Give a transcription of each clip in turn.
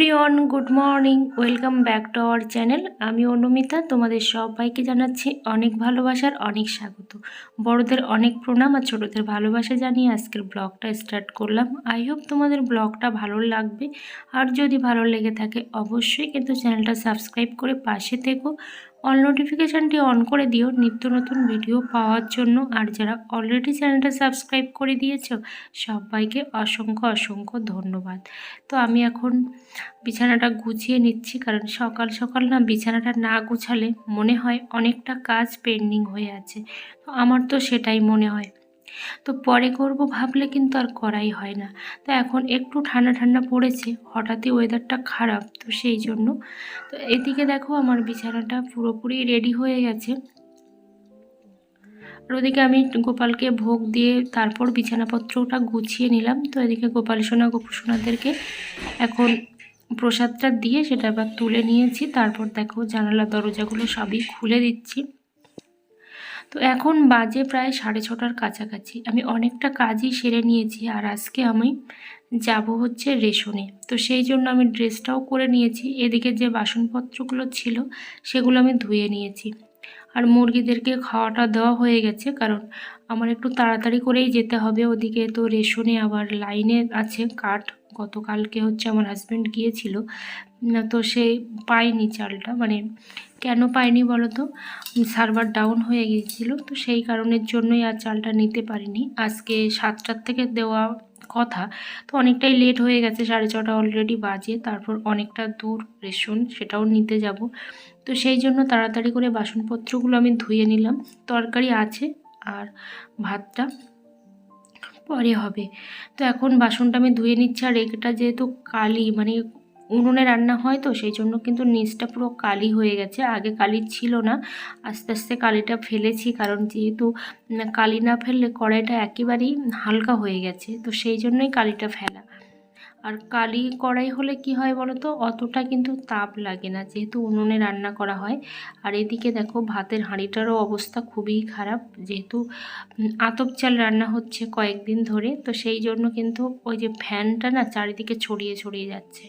Everyone, good morning, welcome back to our channel. আমি অনুমিতা, তোমাদের সবাইকে জানাচ্ছি অনেক ভালোবাসার অনেক স্বাগত। বড়দের অনেক প্রণাম আর ছোটোদের ভালোবাসা জানিয়ে আজকের ব্লগটা স্টার্ট করলাম। আই হোপ তোমাদের ব্লগটা ভালো লাগবে। আর যদি ভালো লেগে থাকে, অবশ্যই কিন্তু চ্যানেলটা সাবস্ক্রাইব করে পাশে থেকো। অল নোটিফিকেশানটি অন করে দিও। নিত্য নতুন ভিডিও পাওয়ার জন্য। আর যারা অলরেডি চ্যানেলটা সাবস্ক্রাইব করে দিয়েছ, সবাইকে অসংখ্য অসংখ্য ধন্যবাদ। তো আমি এখন বিছানাটা গুছিয়ে নিচ্ছি, কারণ সকাল সকাল না বিছানাটা না গুছালে মনে হয় অনেকটা কাজ পেন্ডিং হয়ে আছে। তো আমার তো সেটাই মনে হয়। তো পরে করব ভাবলে কিন্তু আর করাই হয় না। তো এখন একটু ঠান্ডা ঠান্ডা পড়েছে, হঠাৎই ওয়েদারটা খারাপ, তো সেই জন্য। তো এদিকে দেখো আমার বিছানাটা পুরোপুরি রেডি হয়ে গেছে। আর ওদিকে আমি গোপালকে ভোগ দিয়ে তারপর বিছানাপত্রটা গুছিয়ে নিলাম। তো এদিকে গোপাল সোনা, গোপু সোনাদেরকে এখন প্রসাদটা দিয়ে সেটা আবার তুলে নিয়েছি। তারপর দেখো জানালা দরজাগুলো সবই খুলে দিচ্ছি। তো এখন বাজে প্রায় সাড়ে ছটার কাছাকাছি। আমি অনেকটা কাজই সেরে নিয়েছি আর আজকে আমি যাব হচ্ছে রেশনে। তো সেই জন্য আমি ড্রেসটাও করে নিয়েছি। এদিকে যে বাসনপত্রগুলো ছিল, সেগুলো আমি ধুয়ে নিয়েছি। আর মুরগিদেরকে খাওয়াটা দেওয়া হয়ে গেছে, কারণ আমার একটু তাড়াতাড়ি করেই যেতে হবে। ওদিকে তো রেশনে আবার লাইনে আছে কাঠ। গতকালকে হচ্ছে আমার হাজব্যান্ড গিয়েছিল। তো সে পায়নি চালটা মানে কেন পায়নি বলো তো সার্ভার ডাউন হয়ে গিয়েছিল, তো সেই কারণের জন্যই আর চালটা নিতে পারিনি। আজকে সাতটার থেকে দেওয়া কথা, তো অনেকটাই লেট হয়ে গেছে, সাড়ে ছটা অলরেডি বাজে, তারপর অনেকটা দূর রেশন, সেটাও নিতে যাব। তো সেই জন্য তাড়াতাড়ি করে বাসনপত্রগুলো আমি ধুয়ে নিলাম, তরকারি আছে আর ভাতটা পরে হবে। তো এখন বাসনটা আমি ধুয়ে নিচ্ছি, আর এটা যেহেতু কালি মানে উনুনে রান্না হয় তো, সেই জন্য কিন্তু নিচটা পুরো কালি হয়ে গেছে। আগে কালি ছিল না, আস্তে আস্তে কালিটা ফেলেছি কারণ যেহেতু কালি না ফেললে কড়াইটা একেবারেই হালকা হয়ে গেছে, তো সেই জন্যই কালিটা ফেলা। আর কালি কড়াই হলে কি হয় বলো তো অতটা কিন্তু তাপ লাগে না, যেহেতু উনুনে রান্না করা হয়। আর এদিকে দেখো, ভাতের হাঁড়িটারও অবস্থা খুবই খারাপ, যেহেতু আতপ চাল রান্না হচ্ছে কয়েকদিন ধরে। তো সেই জন্য কিন্তু ওই যে ফ্যানটা না চারিদিকে ছড়িয়ে ছড়িয়ে যাচ্ছে।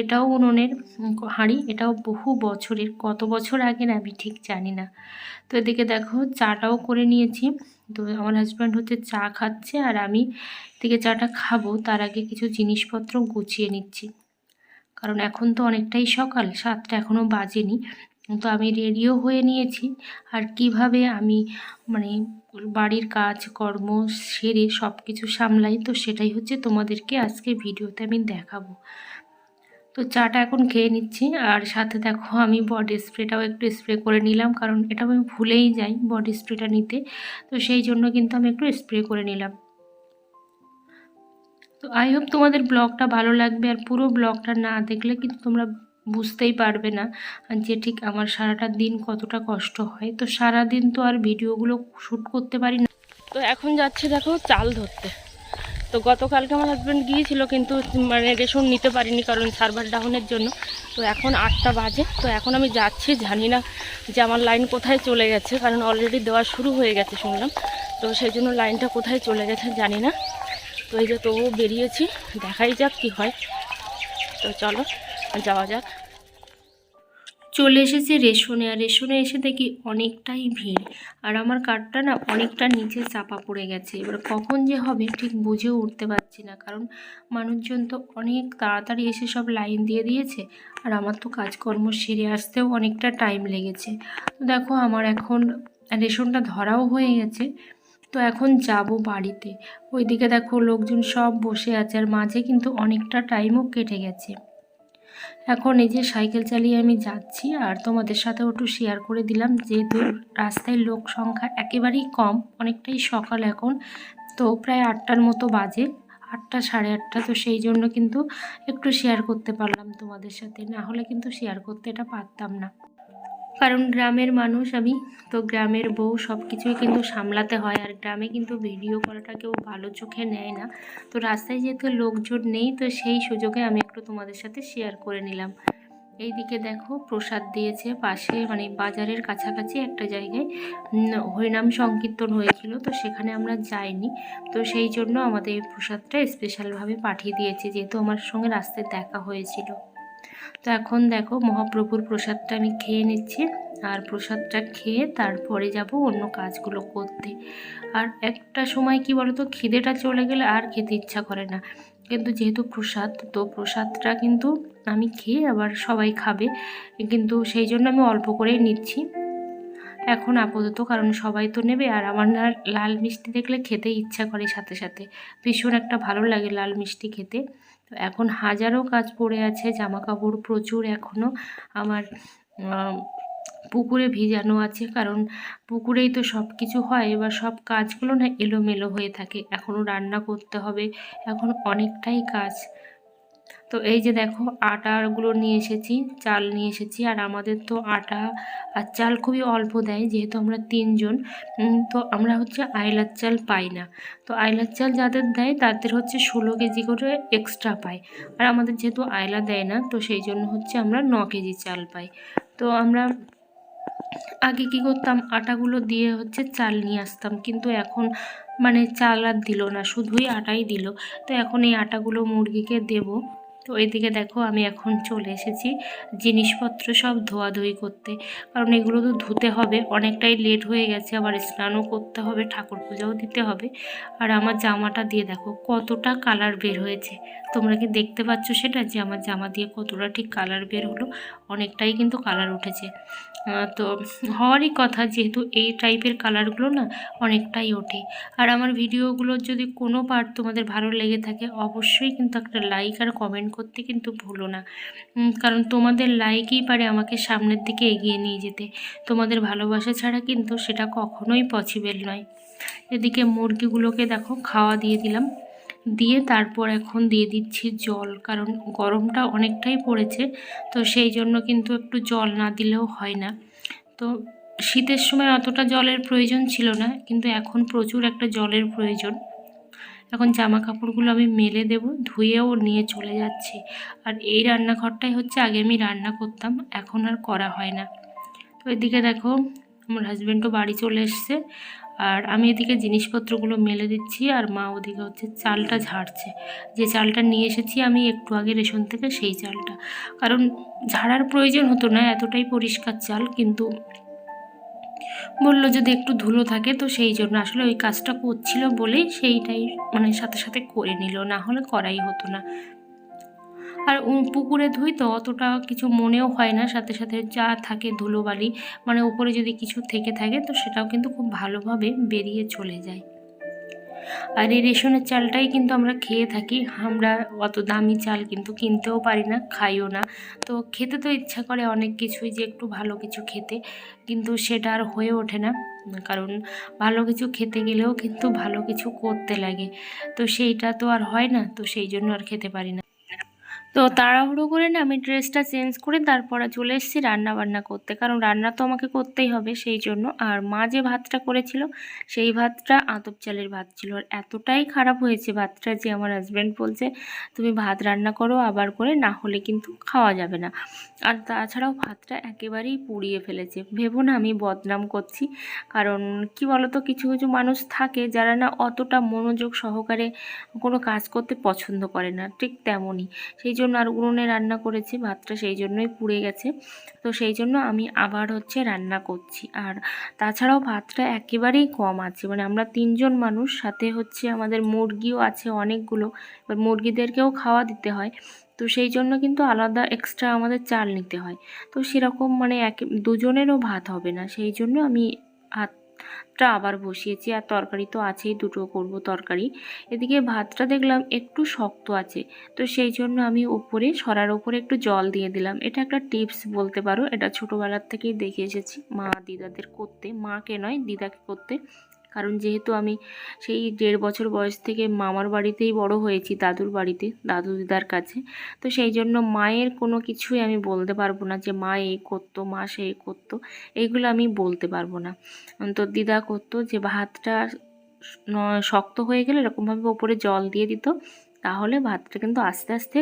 এটাও উনুনের হাঁড়ি, এটাও বহু বছরের, কত বছর আগে না আমি ঠিক জানি না। তো এদিকে দেখো, চাটাও করে নিয়েছি। তো আমার হাজব্যান্ড হচ্ছে চা খাচ্ছে আর আমি থেকে চাটা খাব। তার আগে কিছু জিনিসপত্র গুছিয়ে নিচ্ছি। কারণ এখন তো অনেকটাই সকাল, সাতটা এখনও বাজেনি। তো আমি রেডিও হয়ে নিয়েছি। আর কীভাবে আমি মানে বাড়ির কাজ, কর্ম সেরে সব কিছু সামলাই, তো সেটাই হচ্ছে তোমাদেরকে আজকে ভিডিওতে আমি দেখাবো। তো চাটা এখন খেয়ে নিচ্ছি। আর সাথে দেখো আমি বডি স্প্রেটাও একটু স্প্রে করে নিলাম, কারণ এটা আমি ভুলেই যাই বডি স্প্রেটা নিতে। তো সেই জন্য কিন্তু আমি একটু স্প্রে করে নিলাম। তো আই হোপ তোমাদের ব্লগটা ভালো লাগবে, আর পুরো ব্লগটা না দেখলে কিন্তু তোমরা বুঝতেই পারবে না যে ঠিক আমার সারাটা দিন কতটা কষ্ট হয়। তো সারা দিন তো আর ভিডিওগুলো শ্যুট করতে পারি না। তো এখন যাচ্ছে দেখো চাল ধরতে। তো গতকালকে আমার হাজব্যান্ড গিয়েছিল কিন্তু মানে রেশন নিতে পারিনি কারণ সার্ভার ডাউনের জন্য। তো এখন আটটা বাজে। তো এখন আমি যাচ্ছি, জানি না যে আমার লাইন কোথায় চলে গেছে, কারণ অলরেডি দেওয়া শুরু হয়ে গেছে শুনলাম। তো সেই জন্য লাইনটা কোথায় চলে গেছে জানি না। তো এই যে তবুও বেরিয়েছি, দেখাই যাক কি হয়। তো চলো, যাওয়া যাক। চলে এসেছি রেশনে, আর রেশনে এসে দেখি অনেকটাই ভিড়। আর আমার কার্ডটা না অনেকটা নিচে চাপা পড়ে গেছে। এবার কখন যে হবে ঠিক বুঝেও উঠতে পারছি না, কারণ মানুষজন তো অনেক তাড়াতাড়ি এসে সব লাইন দিয়ে দিয়েছে, আর আমার তো কাজকর্ম সেরে আসতেও অনেকটা টাইম লেগেছে। তো দেখো আমার এখন রেশনটা ধরাও হয়ে গেছে। তো এখন যাব বাড়িতে। ওইদিকে দেখো লোকজন সব বসে আছে, আর মাঝে কিন্তু অনেকটা টাইমও কেটে গেছে। এখন এই যে সাইকেল চালিয়ে আমি যাচ্ছি আর তোমাদের সাথেও একটু শেয়ার করে দিলাম, যেহেতু রাস্তায় লোক সংখ্যা একেবারেই কম, অনেকটাই সকাল এখন, তো প্রায় আটটার মতো বাজে, আটটা সাড়ে আটটা, তো সেই জন্য কিন্তু একটু শেয়ার করতে পারলাম তোমাদের সাথে, না হলে কিন্তু শেয়ার করতে এটা পারতাম না। কারণ গ্রামের মানুষ আমি, তো গ্রামের বউ সব কিছুই কিন্তু সামলাতে হয় আর গ্রামে কিন্তু ভিডিও করাটা কেউ ভালো চোখে নেয় না। তো রাস্তায় যেহেতু লোকজন নেই, তো সেই সুযোগে আমি একটু তোমাদের সাথে শেয়ার করে নিলাম। এইদিকে দেখো প্রসাদ দিয়েছে, পাশে মানে বাজারের কাছাকাছি একটা জায়গায় হরিনাম সংকীর্তন হয়েছিল, তো সেখানে আমরা যাইনি। তো সেই জন্য আমাদের এই প্রসাদটা স্পেশালভাবে পাঠিয়ে দিয়েছে, যেহেতু আমার সঙ্গে রাস্তায় দেখা হয়েছিল। তো এখন দেখো মহাপ্রভুর প্রসাদটা আমি খেয়ে নিচ্ছি আর প্রসাদটা খেয়ে তারপরে যাব অন্য কাজগুলো করতে। আর একটা সময় কি বলতো, খিদেটা চলে গেলে আর খেতে ইচ্ছা করে না। কিন্তু যেহেতু প্রসাদ, তো প্রসাদটা কিন্তু আমি খেয়ে আবার সবাই খাবে। কিন্তু সেই জন্য আমি অল্প করেই নিচ্ছি। এখন আপাতত কারণ সবাই তো নেবে আর আমার না লাল মিষ্টি দেখলে খেতে ইচ্ছা করে সাথে সাথে। ভীষণ একটা ভালো লাগে লাল মিষ্টি খেতে। তো এখন হাজারো কাজ পড়ে আছে জামা কাপড় প্রচুর এখনও আমার পুকুরে ভিজানো আছে, কারণ পুকুরেই তো সব কিছু হয়, এবার সব কাজগুলো না এলোমেলো হয়ে থাকে। এখনও রান্না করতে হবে, এখন অনেকটাই কাজ। তো এই যে দেখো আটাগুলো নিয়ে এসেছি, চাল নিয়ে এসেছি আর আমাদের তো আটা আর চাল খুবই অল্প দেয় যেহেতু আমরা তিনজন। তো আমরা হচ্ছে আইলার চাল পাই না। তো আইলার চাল যাদের দেয় তাদের হচ্ছে ষোলো কেজি করে এক্সট্রা পাই আর আমাদের যেহেতু আয়লা দেয় না, তো সেই জন্য হচ্ছে আমরা ন কেজি চাল পাই। তো আমরা আগে কি করতাম, আটাগুলো দিয়ে হচ্ছে চাল নিয়ে আসতাম। কিন্তু এখন মানে চাল আর দিল না, শুধুই আটাই দিল। তো এখন এই আটাগুলো মুরগিকে দেব। তো এদিকে দেখো আমি এখন চলে এসেছি জিনিসপত্র সব ধোয়াধুয়ি করতে। কারণ এগুলো তো ধুতে হবে, অনেকটাই লেট হয়ে গেছে, আবার স্নানও করতে হবে, ঠাকুর পূজাও দিতে হবে। আর আমার জামাটা দিয়ে দেখো কতটা কালার বের হয়েছে। তোমরা কি দেখতে পাচ্ছ সেটা? যে আমার জামা দিয়ে কতটা ঠিক কালার বের হলো, অনেকটাই কিন্তু কালার উঠেছে। তো হওয়ারই কথা যেহেতু এই টাইপের কালারগুলো না অনেকটাই ওঠে। আর আমার ভিডিওগুলোর যদি কোনো পার্ট তোমাদের ভালো লেগে থাকে, অবশ্যই কিন্তু একটা লাইক আর কমেন্ট করতে কিন্তু ভুলো না। কারণ তোমাদের লাইকই পারে আমাকে সামনের দিকে এগিয়ে নিয়ে যেতে। তোমাদের ভালোবাসা ছাড়া কিন্তু সেটা কখনোই পসিবল নয়। এদিকে মুরগিগুলোকে দেখো, খাওয়া দিয়ে দিলাম। দিয়ে তারপর এখন দিয়ে দিচ্ছি জল, কারণ গরমটা অনেকটাই পড়েছে। তো সেই জন্য কিন্তু একটু জল না দিলেও হয় না। তো শীতের সময় অতটা জলের প্রয়োজন ছিল না, কিন্তু এখন প্রচুর একটা জলের প্রয়োজন। এখন জামা কাপড়গুলো আমি মেলে দেব, ধুয়েও নিয়ে চলে যাচ্ছি। আর এই রান্নাঘরটাই হচ্ছে আগে আমি রান্না করতাম, এখন আর করা হয় না। তো এদিকে দেখো, আমার হাজব্যান্ডও বাড়ি চলে এসছে। আর আমি এদিকে জিনিসপত্রগুলো মেলে দিচ্ছি আর মা ওদিকে হচ্ছে চালটা ঝাড়ছে। যে চালটা নিয়ে এসেছি আমি একটু আগে রেশন থেকে সেই চালটা। কারণ ঝাড়ার প্রয়োজন হতো না, এতটাই পরিষ্কার চাল, কিন্তু বলল, যদি একটু ধুলো থাকে তো সেই জন্য। আসলে ওই কাজটা করছিল বলেই সেইটাই মানে সাথে সাথে করে নিল, না হলে করাই হতো না। আর পুকুরে ধুই তো অতটা কিছু মনেও হয় না, সাথে সাথে যা থাকে ধুলোবালি মানে উপরে যদি কিছু থেকে থাকে তো সেটাও কিন্তু খুব ভালোভাবে বেরিয়ে চলে যায়। আর এই রেশনের চালটাই কিন্তু আমরা খেয়ে থাকি। আমরা অত দামি চাল কিন্তু কিনতেও পারি না, খাইও না। তো খেতে তো ইচ্ছা করে অনেক কিছুই যে একটু ভালো কিছু খেতে, কিন্তু সেটা আর হয়ে ওঠে না। কারণ ভালো কিছু খেতে গেলেও কিন্তু ভালো কিছু করতে লাগে। তো সেইটা তো আর হয় না, তো সেই জন্য আর খেতে পারি না। তো তাড়াহুড়ো করে না আমি ড্রেসটা চেঞ্জ করে তারপরে চলে এসেছি রান্না বান্না করতে। কারণ রান্না তো আমাকে করতেই হবে সেই জন্য। আর মা যে ভাতটা করেছিল, সেই ভাতটা আতপ চালের ভাত ছিল। আর এতটাই খারাপ হয়েছে ভাতটা যে আমার হাজব্যান্ড বলছে, তুমি ভাত রান্না করো আবার করে, না হলে কিন্তু খাওয়া যাবে না। আর তাছাড়াও ভাতটা একেবারেই পুড়িয়ে ফেলেছে। ভেবো না আমি বদনাম করছি। কারণ কি বলতো, কিছু কিছু মানুষ থাকে যারা না অতটা মনোযোগ সহকারে কোনো কাজ করতে পছন্দ করে না, ঠিক তেমনই। সেই জন্য আর উনুনে রান্না করেছি, ভাতটা সেই জন্যই পুড়ে গেছে। তো সেই জন্য আমি আবার হচ্ছে রান্না করছি। আর তাছাড়াও ভাতটা একেবারেই কম আছে। মানে আমরা তিনজন মানুষ, সাথে হচ্ছে আমাদের মুরগিও আছে অনেকগুলো। এবার মুরগিদেরকেও খাওয়া দিতে হয়। তো সেই জন্য কিন্তু আলাদা এক্সট্রা আমাদের চাল নিতে হয়। তো সেরকম মানে এক, দুজনেরও ভাত হবে না। সেই জন্য আমি ভাতটা আবার বসিয়েছি আর তরকারি তো আছেই, দুটো করব তরকারি। এদিকে ভাতটা দেখলাম একটু শক্ত আছে, তো সেই জন্য আমি উপরে সরার উপরে একটু জল দিয়ে দিলাম। এটা একটা টিপস বলতে পারো, এটা ছোটোবেলার থেকেই দেখে এসেছি। মা দিদাদের করতে, মাকে নয়, দিদাকে করতে। কারণ যেহেতু আমি সেই দেড় বছর বয়স থেকে মামার বাড়িতেই বড় হয়েছি, দাদুর বাড়িতে, দাদু দিদার কাছে। তো সেই জন্য মায়ের কোনো কিছুই আমি বলতে পারব না যে মা এই করতো, মা সেই করতো, এইগুলো আমি বলতে পারব না। তো দিদা করতো যে ভাতটা শক্ত হয়ে গেলে এরকমভাবে ওপরে জল দিয়ে দিত, তাহলে ভাতটা কিন্তু আস্তে আস্তে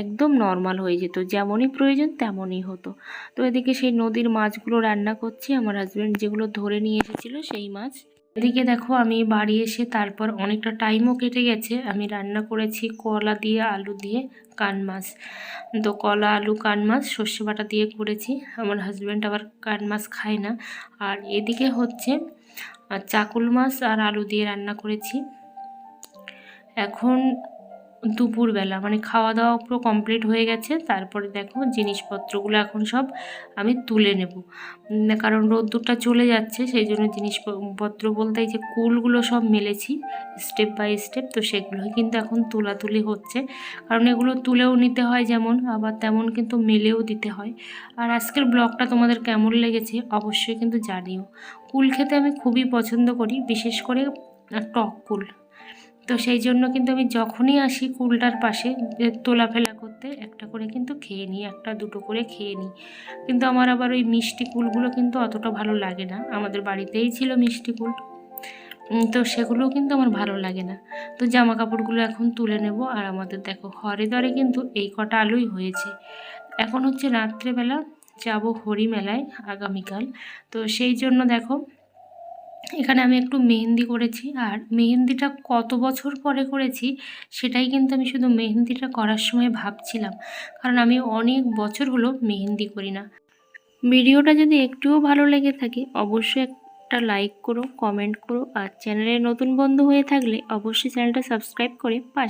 একদম নর্মাল হয়ে যেত, যেমনই প্রয়োজন তেমনই হতো। তো এদিকে সেই নদীর মাছগুলো রান্না করছি, আমার হাজব্যান্ড যেগুলো ধরে নিয়ে এসেছিল সেই মাছ এদিকে দেখো আমি বাড়ি এসে তারপর অনেকটা টাইমও কেটে গেছে। আমি রান্না করেছি কলা দিয়ে আলু দিয়ে কান মাছ। তো কলা, আলু, কান মাছ, সর্ষে বাটা দিয়ে করেছি। আমার হাজব্যান্ড আবার কান মাছ খায় না। আর এদিকে হচ্ছে চাকুল মাছ আর আলু দিয়ে রান্না করেছি। এখন দুপুরবেলা মানে খাওয়া দাওয়া পুরো কমপ্লিট হয়ে গেছে। তারপরে দেখো জিনিসপত্রগুলো এখন সব আমি তুলে নেব। কারণ রোদ্দুরটা চলে যাচ্ছে, সেই জন্য জিনিসপত্র বলতে এই যে কুলগুলো সব মেলেছি স্টেপ বাই স্টেপ তো সেগুলোই কিন্তু এখন তোলাতুলি হচ্ছে। কারণ এগুলো তুলেও নিতে হয় যেমন, আবার তেমন কিন্তু মেলেও দিতে হয়। আর আজকের ব্লগটা তোমাদের কেমন লেগেছে অবশ্যই কিন্তু জানিও। কুল খেতে আমি খুবই পছন্দ করি, বিশেষ করে টক কুল। তো সেই জন্য কিন্তু আমি যখনই আসি কুলটার পাশে তোলা ফেলা করতে, একটা করে কিন্তু খেয়ে নিই, একটা দুটো করে খেয়ে নিই। কিন্তু আমার আবার ওই মিষ্টি কুলগুলো কিন্তু অতটা ভালো লাগে না। আমাদের বাড়িতেই ছিল মিষ্টি কুল। তো সেগুলোও কিন্তু আমার ভালো লাগে না। তো জামা কাপড়গুলো এখন তুলে নেব আর আমাদের দেখো হরে দরে কিন্তু এই কটা আলুই হয়েছে। এখন হচ্ছে রাত্রেবেলা যাব হরি মেলায় আগামীকাল। তো সেই জন্য দেখো এখানে আমি একটু মেহেন্দি করেছি আর মেহেন্দিটা কত বছর পরে করেছি সেটাই কিন্তু আমি শুধু মেহেন্দিটা করার সময় ভাবছিলাম। কারণ আমি অনেক বছর হলো মেহেন্দি করি না। ভিডিওটা যদি একটুও ভালো লেগে থাকে অবশ্যই একটা লাইক করো, কমেন্ট করো আর চ্যানেলে নতুন বন্ধু হয়ে থাকলে অবশ্যই চ্যানেলটা সাবস্ক্রাইব করে পাশে